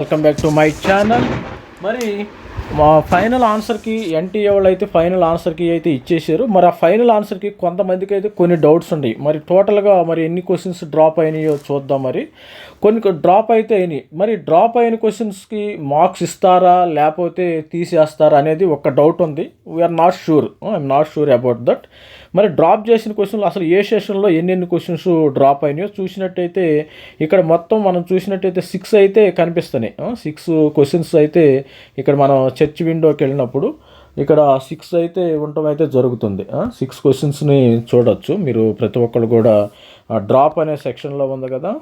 Welcome back to my channel మరి మా final ఆన్సర్కి NTA వాళ్ళు అయితే ఫైనల్ ఆన్సర్కి అయితే ఇచ్చేసారు మరి ఆ ఫైనల్ ఆన్సర్కి కొంతమందికి అయితే కొన్ని డౌట్స్ ఉన్నాయి మరి టోటల్గా మరి ఎన్ని క్వశ్చన్స్ డ్రాప్ అయినాయో చూద్దాం మరి. కొన్ని డ్రాప్ అయితే అయినాయి. మరి డ్రాప్ అయిన క్వశ్చన్స్కి మార్క్స్ ఇస్తారా? లేకపోతే తీసేస్తారా అనేది ఒక డౌట్ ఉంది. We're not sure I'm not sure about that మరి డ్రాప్ చేసిన క్వశ్చన్లు అసలు ఏ సెషన్లో ఎన్నెన్ని క్వశ్చన్స్ డ్రాప్ అయినాయో చూసినట్టయితే ఇక్కడ మొత్తం మనం చూసినట్టయితే సిక్స్ అయితే కనిపిస్తున్నాయి. సిక్స్ క్వశ్చన్స్ అయితే ఇక్కడ మనం చర్చ్ విండోకి వెళ్ళినప్పుడు ఇక్కడ సిక్స్ అయితే ఉండటం అయితే జరుగుతుంది. సిక్స్ క్వశ్చన్స్ని చూడొచ్చు. మీరు ప్రతి ఒక్కరు కూడా డ్రాప్ అనే సెక్షన్లో ఉంది కదా.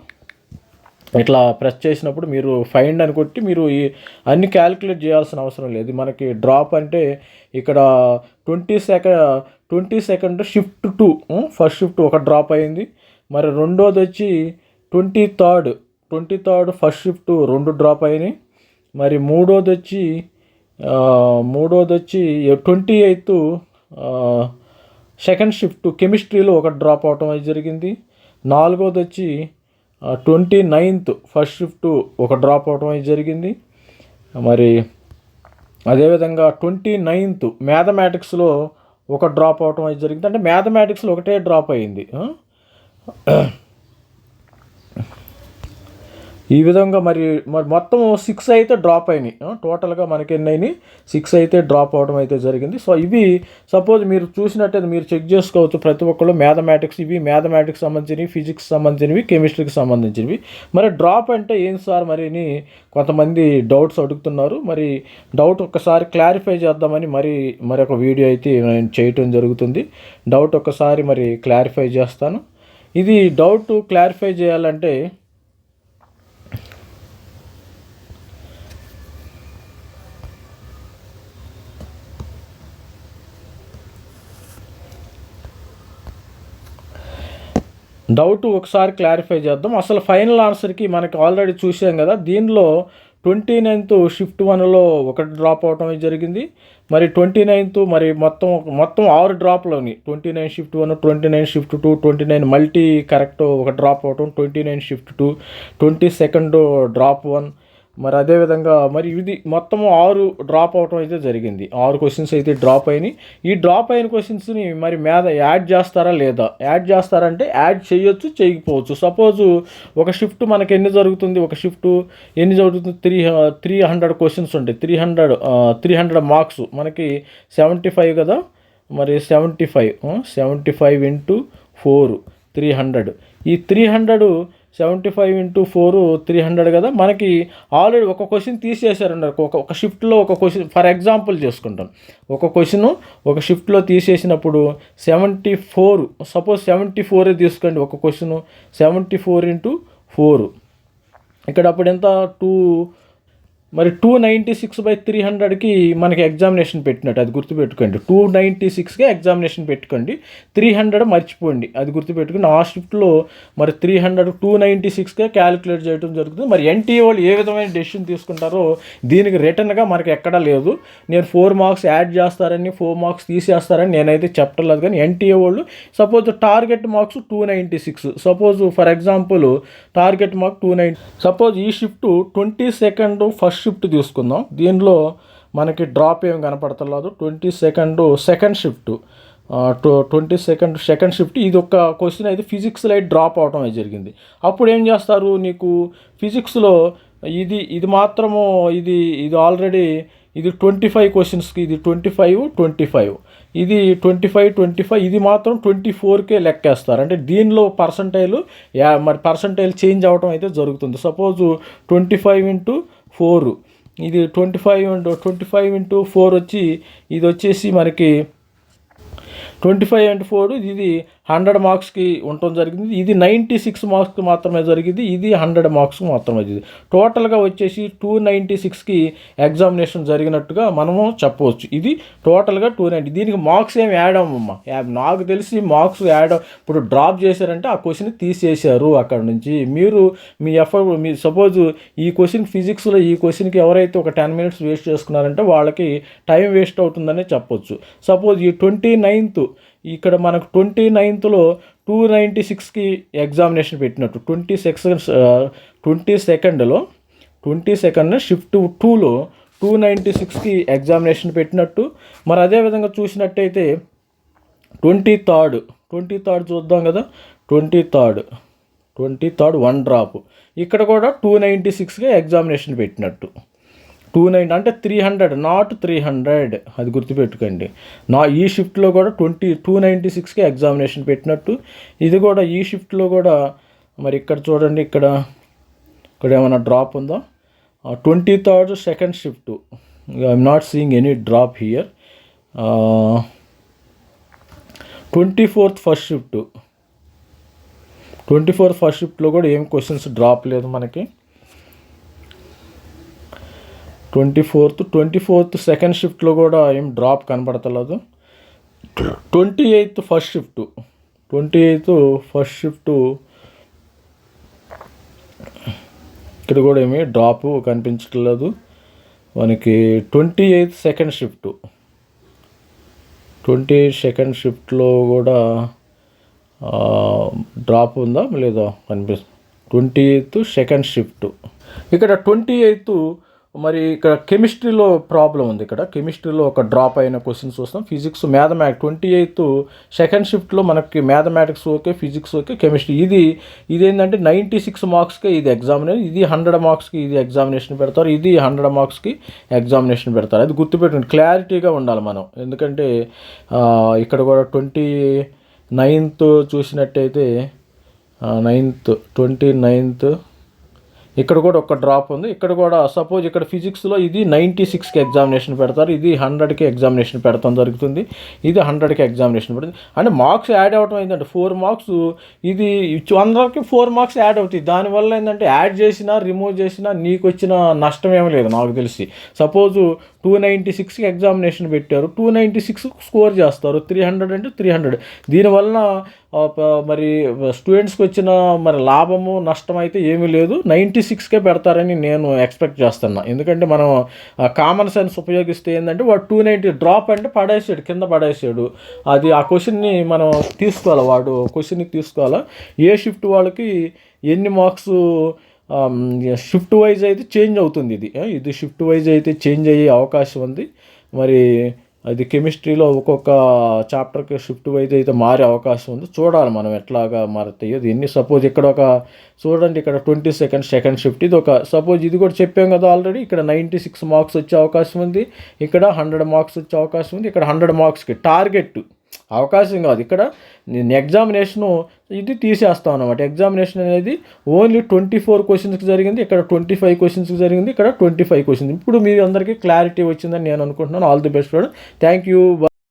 ఇట్లా ప్రెస్ చేసినప్పుడు మీరు ఫైండ్ అని కొట్టి మీరు ఈ అన్ని క్యాలిక్యులేట్ చేయాల్సిన అవసరం లేదు. మనకి డ్రాప్ అంటే ఇక్కడ twenty second twenty second shift two first shift ఒక డ్రాప్ అయింది. మరి రెండోది వచ్చి twenty third twenty third first shift రెండు డ్రాప్ అయినాయి. మరి మూడోది వచ్చి మూడోది వచ్చి ట్వంటీ ఎయిత్ సెకండ్ షిఫ్ట్ కెమిస్ట్రీలో ఒక డ్రాప్ అవటం అది జరిగింది. నాలుగోది వచ్చి ట్వంటీ నైన్త్ ఫస్ట్ షిఫ్ట్ ఒక డ్రాప్ అవటం అయితే జరిగింది. మరి అదేవిధంగా ట్వంటీ నైన్త్ మ్యాథమెటిక్స్లో ఒక డ్రాప్ అవటం అయితే జరిగింది. అంటే మ్యాథమెటిక్స్లో ఒకటే డ్రాప్ అయింది. ఈ విధంగా మరి మరి మొత్తం సిక్స్ అయితే డ్రాప్ అయినాయి. టోటల్గా మనకి ఎన్ని అయినాయి సిక్స్ అయితే డ్రాప్ అవడం అయితే జరిగింది. సో ఇవి సపోజ్ మీరు చూసినట్టయితే మీరు చెక్ చేసుకోవచ్చు ప్రతి ఒక్కళ్ళు. మ్యాథమెటిక్స్ ఇవి మ్యాథమెటిక్స్ సంబంధించినవి ఫిజిక్స్ సంబంధించినవి కెమిస్ట్రీకి సంబంధించినవి. మరి డ్రాప్ అంటే ఏం సార్ మరి అని కొంతమంది డౌట్స్ అడుగుతున్నారు. మరి డౌట్ ఒక్కసారి క్లారిఫై చేద్దామని మరి మరొక వీడియో అయితే నేను చేయటం జరుగుతుంది. డౌట్ ఒక్కసారి మరి క్లారిఫై చేస్తాను. ఇది డౌట్ క్లారిఫై చేయాలంటే డౌట్ ఒకసారి క్లారిఫై చేద్దాం. అసలు ఫైనల్ ఆన్సర్కి మనకి ఆల్రెడీ చూసాం కదా దీనిలో ట్వంటీ నైన్త్ షిఫ్ట్ వన్లో ఒకటి డ్రాప్ అవటం జరిగింది. మరి ట్వంటీ నైన్త్ మరి మొత్తం మొత్తం ఆరు డ్రాప్లోని twenty nine shift one twenty nine shift two twenty nine multi correct ఒక డ్రాప్ అవటం twenty nine shift two twenty second drop one మరి అదేవిధంగా మరి ఇది మొత్తం ఆరు డ్రాప్ అవటం అయితే జరిగింది. ఆరు క్వశ్చన్స్ అయితే డ్రాప్ అయినాయి. ఈ డ్రాప్ అయిన క్వశ్చన్స్ని మరి మీద యాడ్ చేస్తారా లేదా? యాడ్ చేస్తారంటే యాడ్ చేయొచ్చు చేయకపోవచ్చు. సపోజు ఒక షిఫ్ట్ మనకి ఎన్ని జరుగుతుంది? ఒక షిఫ్ట్ ఎన్ని జరుగుతుంది? త్రీ త్రీ హండ్రెడ్ క్వశ్చన్స్ ఉంటాయి. Three hundred three hundred marks మనకి సెవెంటీ ఫైవ్ కదా? మరి seventy five seventy five into four three hundred ఈ three hundred seventy five into four three hundred కదా? మనకి ఆల్రెడీ ఒక క్వశ్చన్ తీసేశారన్నారు ఒక ఒక షిఫ్ట్లో ఒక క్వశ్చన్ ఫర్ ఎగ్జాంపుల్ చేసుకుంటాం. ఒక క్వశ్చన్ ఒక షిఫ్ట్లో తీసేసినప్పుడు సెవెంటీ ఫోర్ సపోజ్ సెవెంటీ ఫోరే తీసుకోండి ఒక question seventy four into four. ఇక్కడ అప్పుడు ఎంత? టూ మరి two ninety six by three హండ్రెడ్కి మనకి ఎగ్జామినేషన్ పెట్టినట్టు అది గుర్తుపెట్టుకోండి. టూ నైంటీ సిక్స్కి ఎగ్జామినేషన్ పెట్టుకోండి. త్రీ హండ్రెడ్ మర్చిపోండి. అది గుర్తుపెట్టుకుని ఆ షిఫ్ట్లో మరి త్రీ హండ్రెడ్ టూ నైంటీ సిక్స్కే క్యాలిక్యులేట్ చేయడం జరుగుతుంది. మరి ఎన్టీ వాళ్ళు ఏ విధమైన డెసిషన్ తీసుకుంటారో దీనికి రిటర్న్గా మనకి ఎక్కడా లేదు. నేను ఫోర్ మార్క్స్ యాడ్ చేస్తారని ఫోర్ మార్క్స్ తీసేస్తారని నేనైతే చెప్పలేదు కానీ ఎన్టీఏ వాళ్ళు suppose target marks two ninety six suppose for example target mark two nine suppose ఈ shift twenty second first shift తీసుకుందాం. దీనిలో మనకి డ్రాప్ ఏం కనపడతలేదు. Twenty second second shift. Twenty second second shift. ఇది ఒక క్వశ్చన్ అయితే ఫిజిక్స్లో అయితే డ్రాప్ అవడం అయితే జరిగింది. అప్పుడు ఏం చేస్తారు? నీకు ఫిజిక్స్లో ఇది ఇది మాత్రము ఇది ఇది ఆల్రెడీ ఇది ట్వంటీ ఫైవ్ క్వశ్చన్స్కి ఇది ట్వంటీ ఫైవ్ ట్వంటీ ఫైవ్. ఇది ట్వంటీ ఫైవ్ ట్వంటీ ఫైవ్ ఇది మాత్రం ట్వంటీ ఫోర్కే లెక్కేస్తారు. అంటే దీనిలో పర్సంటైల్ మరి పర్సంటైల్ చేంజ్ అవడం అయితే జరుగుతుంది. Suppose twenty five into four. ఇది twenty five into twenty five into four వచ్చి ఇది వచ్చేసి మనకి ట్వంటీ ఫైవ్ అండ్ ఫోర్ ఇది హండ్రెడ్ మార్క్స్కి ఉండటం జరిగింది. ఇది నైంటీ సిక్స్ మార్క్స్కి మాత్రమే జరిగింది. ఇది హండ్రెడ్ మార్క్స్కి మాత్రమే జరిగింది. టోటల్గా వచ్చేసి టూ నైంటీ సిక్స్కి ఎగ్జామినేషన్ జరిగినట్టుగా మనము చెప్పవచ్చు. ఇది టోటల్గా టూ నైంటీ. దీనికి మార్క్స్ ఏమి యాడ్ అవ్వమ్మా నాకు తెలిసి మార్క్స్ యాడ్ ఇప్పుడు డ్రాప్ చేశారంటే ఆ క్వశ్చన్ తీసేశారు అక్కడ నుంచి. మీరు మీ ఎఫర్ట్ మీ సపోజ్ ఈ క్వశ్చన్ ఫిజిక్స్లో ఈ క్వశ్చన్కి ఎవరైతే ఒక టెన్ మినిట్స్ వేస్ట్ చేసుకున్నారంటే వాళ్ళకి టైం వేస్ట్ అవుతుందనే చెప్పొచ్చు. సపోజ్ ఈ ట్వంటీ నైన్త్ ఇక్కడ మనకు ట్వంటీ నైన్త్లో టూ నైంటీ సిక్స్కి ఎగ్జామినేషన్ పెట్టినట్టు ట్వంటీ సెకండ్స్ ట్వంటీ సెకండ్లో ట్వంటీ సెకండ్ షిఫ్ట్ టూలో టూ నైంటీ సిక్స్కి ఎగ్జామినేషన్ పెట్టినట్టు. మరి అదేవిధంగా చూసినట్టయితే ట్వంటీ థర్డ్ ట్వంటీ థర్డ్ చూద్దాం కదా twenty third twenty third one drop ఇక్కడ కూడా టూ నైంటీ సిక్స్గా ఎగ్జామినేషన్ పెట్టినట్టు. టూ నైన్ అంటే three hundred not three hundred అది గుర్తుపెట్టుకోండి. నా ఈ షిఫ్ట్లో కూడా ట్వంటీ టూ నైంటీ సిక్స్కి ఎగ్జామినేషన్ పెట్టినట్టు. ఇది కూడా ఈ షిఫ్ట్లో కూడా మరి ఇక్కడ చూడండి ఇక్కడ ఇక్కడ ఏమైనా డ్రాప్ ఉందా? Twenty third second shift I'm not seeing any drop here twenty fourth first shift twenty fourth first షిఫ్ట్లో కూడా ఏం క్వశ్చన్స్ డ్రాప్ లేదు మనకి. Twenty fourth twenty fourth second షిఫ్ట్లో కూడా ఏం డ్రాప్ కనబడతలేదు twenty eighth first shift. Twenty eighth first shift ఇక్కడ కూడా ఏమి డ్రాప్ కనిపించట్లేదు. మనకి twenty eighth second shift. Twenty eighth second షిఫ్ట్లో కూడా డ్రాప్ ఉందా? లేదా కనిపిస్తుంది. Twenty eighth second shift. ఇక్కడ ట్వంటీ ఎయిత్ మరి ఇక్కడ కెమిస్ట్రీలో ప్రాబ్లం ఉంది ఇక్కడ. కెమిస్ట్రీలో ఒక డ్రాప్ అయిన క్వశ్చన్స్ చూస్తాం physics mathematics twenty eighth second షిఫ్ట్లో మనకి mathematics okay physics okay chemistry. ఇది ఇది ఏంటంటే నైంటీ సిక్స్ మార్క్స్కి ఇది ఎగ్జామినేషన్. ఇది హండ్రెడ్ మార్క్స్కి ఇది ఎగ్జామినేషన్ పెడతారు. ఇది హండ్రెడ్ మార్క్స్కి ఎగ్జామినేషన్ పెడతారు. అది గుర్తుపెట్టుకుని క్లారిటీగా ఉండాలి మనం. ఎందుకంటే ఇక్కడ కూడా ట్వంటీ నైన్త్ చూసినట్టయితే నైన్త్ ట్వంటీ నైన్త్ ఇక్కడ కూడా ఒక డ్రాప్ ఉంది. ఇక్కడ కూడా సపోజ్ ఇక్కడ ఫిజిక్స్లో ఇది నైంటీ సిక్స్కి ఎగ్జామినేషన్ పెడతారు. ఇది హండ్రెడ్కి ఎగ్జామినేషన్ పెడతాం జరుగుతుంది. ఇది హండ్రెడ్కి ఎగ్జామినేషన్ పెడుతుంది అంటే మార్క్స్ యాడ్ అవ్వటం ఏంటంటే ఫోర్ మార్క్స్ ఇది అందరికి ఫోర్ మార్క్స్ యాడ్ అవుతాయి. దానివల్ల ఏంటంటే యాడ్ చేసినా రిమూవ్ చేసినా నీకు వచ్చిన నష్టం ఏమీ లేదు నాకు తెలిసి. సపోజ్ టూ నైంటీ సిక్స్కి ఎగ్జామినేషన్ పెట్టారు. టూ నైంటీ సిక్స్ స్కోర్ చేస్తారు. త్రీ హండ్రెడ్ అంటే త్రీ హండ్రెడ్ దీనివలన మరి స్టూడెంట్స్కి వచ్చిన మరి లాభము నష్టం అయితే ఏమీ లేదు. నైంటీ సిక్స్కే పెడతారని నేను ఎక్స్పెక్ట్ చేస్తున్నా. ఎందుకంటే మనం కామన్ సెన్స్ ఉపయోగిస్తే ఏంటంటే వాడు టూ నైంటీ డ్రాప్ అంటే పడేసాడు కింద పడేసాడు. అది ఆ క్వశ్చన్ని మనం తీసుకోవాలి వాడు క్వశ్చన్ని తీసుకోవాలా? ఏ షిఫ్ట్ వాళ్ళకి ఎన్ని మార్క్స్ షిఫ్ట్ వైజ్ అయితే చేంజ్ అవుతుంది ఇది. ఇది షిఫ్ట్ వైజ్ అయితే చేంజ్ అయ్యే అవకాశం ఉంది. మరి అది కెమిస్ట్రీలో ఒక్కొక్క చాప్టర్కి షిఫ్ట్ అయితే అయితే మారే అవకాశం ఉంది. చూడాలి మనం ఎట్లాగా మారుతాయో. దీన్ని సపోజ్ ఇక్కడ ఒక చూడండి ఇక్కడ ట్వంటీ సెకండ్ సెకండ్ షిఫ్ట్. ఇది ఒక సపోజ్ ఇది కూడా చెప్పాం కదా ఆల్రెడీ. ఇక్కడ నైంటీ సిక్స్ మార్క్స్ వచ్చే అవకాశం ఉంది. ఇక్కడ హండ్రెడ్ మార్క్స్ వచ్చే అవకాశం ఉంది. ఇక్కడ హండ్రెడ్ మార్క్స్కి టార్గెట్. అవకాశం కాదు. ఇక్కడ నేను ఎగ్జామినేషను ఇది తీసేస్తాం అనమాట ఎగ్జామినేషన్ అనేది ఓన్లీ ట్వంటీ ఫోర్ క్వశ్చన్స్కి జరిగింది ఇక్కడ ట్వంటీ ఫైవ్ క్వశ్చన్స్కి జరిగింది ఇక్కడ ట్వంటీ ఫైవ్ క్వశ్చన్స్ ఇప్పుడు మీ అందరికీ క్లారిటీ వచ్చిందని నేను అనుకుంటున్నాను. All the best thank you